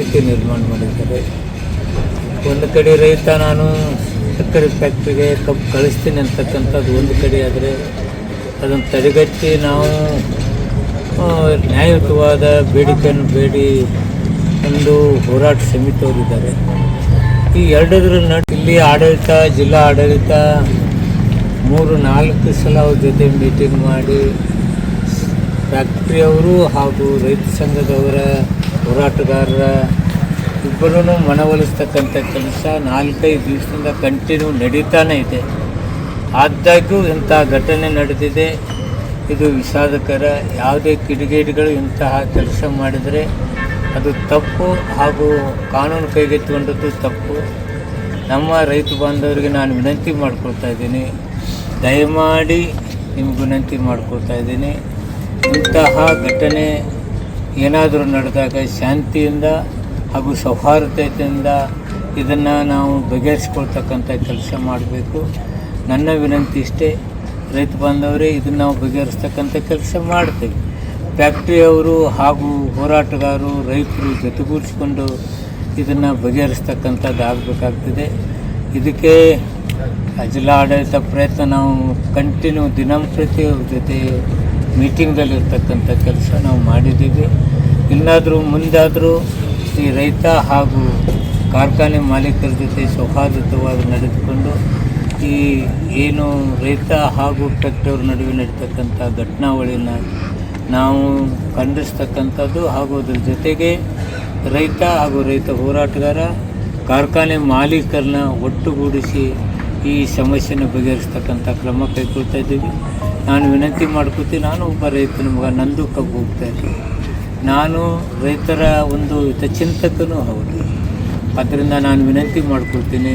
ಪರಿಸ್ಥಿತಿ ನಿರ್ಮಾಣ ಮಾಡಿದ್ದಾರೆ ಒಂದು ಕಡೆ ರೈತ ನಾನು ಸಕ್ಕರೆ ಫ್ಯಾಕ್ಟ್ರಿಗೆ ಕಬ್ಬು ಕಳಿಸ್ತೀನಿ ಅಂತಕ್ಕಂಥದ್ದು ಒಂದು ಕಡೆ, ಆದರೆ ಅದನ್ನು ತಡೆಗಟ್ಟಿ ನಾವು ನ್ಯಾಯಯುತವಾದ ಬೇಡಿಕೆಯನ್ನು ಬೇಡಿ ಒಂದು ಹೋರಾಟ ಸಮಿತಿಯವರಿದ್ದಾರೆ ಈ ಎರಡರ ನಡು, ಇಲ್ಲಿ ಆಡಳಿತ, ಜಿಲ್ಲಾ ಆಡಳಿತ ಮೂರು, ನಾಲ್ಕು ಸಲ ಅವ್ರ ಜೊತೆ ಮೀಟಿಂಗ್ ಮಾಡಿ ಫ್ಯಾಕ್ಟ್ರಿಯವರು ಹಾಗೂ ರೈತ ಸಂಘದವರ ಹೋರಾಟಗಾರರ ಇಬ್ಬರೂ ಮನವೊಲಿಸ್ತಕ್ಕಂಥ ಕೆಲಸ ನಾಲ್ಕೈದು ದಿವಸದಿಂದ ಕಂಟಿನ್ಯೂ ನಡೀತಾನೆ ಇದೆ. ಆದಾಗ್ಯೂ ಇಂಥ ಘಟನೆ ನಡೆದಿದೆ. ಇದು ವಿಷಾದಕರ ಯಾವುದೇ ಕಿಡಿಗೇಡಿಗಳು ಇಂತಹ ಕೆಲಸ ಮಾಡಿದರೆ ಅದು ತಪ್ಪು ಹಾಗೂ ಕಾನೂನು ಕೈಗೆತ್ತಿಕೊಂಡದ್ದು ತಪ್ಪು. ನಮ್ಮ ರೈತ ಬಾಂಧವರಿಗೆ ನಾನು ವಿನಂತಿ ಮಾಡ್ಕೊಳ್ತಾ ಇದ್ದೀನಿ. ದಯಮಾಡಿ ನಿಮ್ಗೆ ವಿನಂತಿ ಮಾಡ್ಕೊಳ್ತಾ ಇದ್ದೀನಿ. ಇಂತಹ ಘಟನೆ ಏನಾದರೂ ನಡೆದಾಗ ಶಾಂತಿಯಿಂದ ಹಾಗೂ ಸೌಹಾರ್ದತೆಯಿಂದ ಇದನ್ನು ನಾವು ಬಗೆಹರಿಸ್ಕೊಳ್ತಕ್ಕಂಥ ಕೆಲಸ ಮಾಡಬೇಕು. ನನ್ನ ವಿನಂತಿ ಇಷ್ಟೇ, ರೈತ ಬಾಂಧವರೇ, ಇದನ್ನು ನಾವು ಬಗೆಹರಿಸ್ತಕ್ಕಂಥ ಕೆಲಸ ಮಾಡ್ತೀವಿ. ಫ್ಯಾಕ್ಟ್ರಿಯವರು ಹಾಗೂ ಹೋರಾಟಗಾರರು, ರೈತರು ಜೊತೆಗೂಡಿಸ್ಕೊಂಡು ಇದನ್ನು ಬಗೆಹರಿಸ್ತಕ್ಕಂಥದ್ದು ಆಗಬೇಕಾಗ್ತದೆ. ಇದಕ್ಕೆ ಜಿಲ್ಲಾ ಆಡಳಿತ ಪ್ರಯತ್ನ ನಾವು ಕಂಟಿನ್ಯೂ ದಿನಂಪ್ರತಿ ಜೊತೆ ಮೀಟಿಂಗಲ್ಲಿ ಇರ್ತಕ್ಕಂಥ ಕೆಲಸ ನಾವು ಮಾಡಿದ್ದೀವಿ. ಇನ್ನಾದರೂ ಮುಂದಾದರೂ ಈ ರೈತ ಹಾಗೂ ಕಾರ್ಖಾನೆ ಮಾಲೀಕರ ಜೊತೆ ಸೌಹಾರ್ದಯುತವಾಗಿ ನಡೆದುಕೊಂಡು ಈ ಏನು ರೈತ ಹಾಗೂ ಫ್ಯಾಕ್ಟ್ರಿಯವ್ರ ನಡುವೆ ನಡೀತಕ್ಕಂಥ ಘಟನಾವಳಿನ ನಾವು ಖಂಡಿಸ್ತಕ್ಕಂಥದ್ದು ಹಾಗೂ ಅದ್ರ ಜೊತೆಗೆ ರೈತ ಹಾಗೂ ರೈತ ಹೋರಾಟಗಾರ, ಕಾರ್ಖಾನೆ ಮಾಲೀಕರನ್ನ ಒಟ್ಟುಗೂಡಿಸಿ ಈ ಸಮಸ್ಯೆನ ಬಗೆಹರಿಸ್ತಕ್ಕಂಥ ಕ್ರಮ ಕೈಗೊಳ್ತಾ ಇದ್ದೀವಿ. ನಾನು ವಿನಂತಿ ಮಾಡ್ಕೋತೀನಿ ನಾನು ಒಬ್ಬ ರೈತನ ಮಗ ನಂದು ಕಬ್ಬು ಹೋಗ್ತಾ ಇದ್ದೀನಿ ನಾನು ರೈತರ ಒಂದು ಹಿತಚಿಂತಕನೂ ಹೌದು. ಅದರಿಂದ ನಾನು ವಿನಂತಿ ಮಾಡ್ಕೊಳ್ತೀನಿ,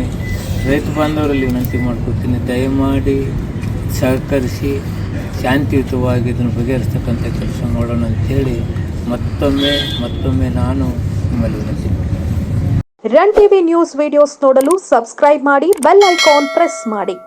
ರೈತ ಬಾಂಧವರಲ್ಲಿ ವಿನಂತಿ ಮಾಡ್ಕೊಳ್ತೀನಿ, ದಯಮಾಡಿ ಸಹಕರಿಸಿ, ಶಾಂತಿಯುತವಾಗಿ ಇದನ್ನು ಬಗೆಹರಿಸ್ತಕ್ಕಂಥ ಕೆಲಸ ಮಾಡೋಣ ಅಂಥೇಳಿ ಮತ್ತೊಮ್ಮೆ ಮತ್ತೊಮ್ಮೆ ನಾನು ನಿಮ್ಮಲ್ಲಿ ವಿನಂತಿ ರನ್ ಟಿವಿ ನ್ಯೂಸ್ ವಿಡಿಯೋಸ್ ನೋಡಲು ಸಬ್ಸ್ಕ್ರೈಬ್ ಮಾಡಿ, ಬೆಲ್ ಐಕಾನ್ ಪ್ರೆಸ್ ಮಾಡಿ.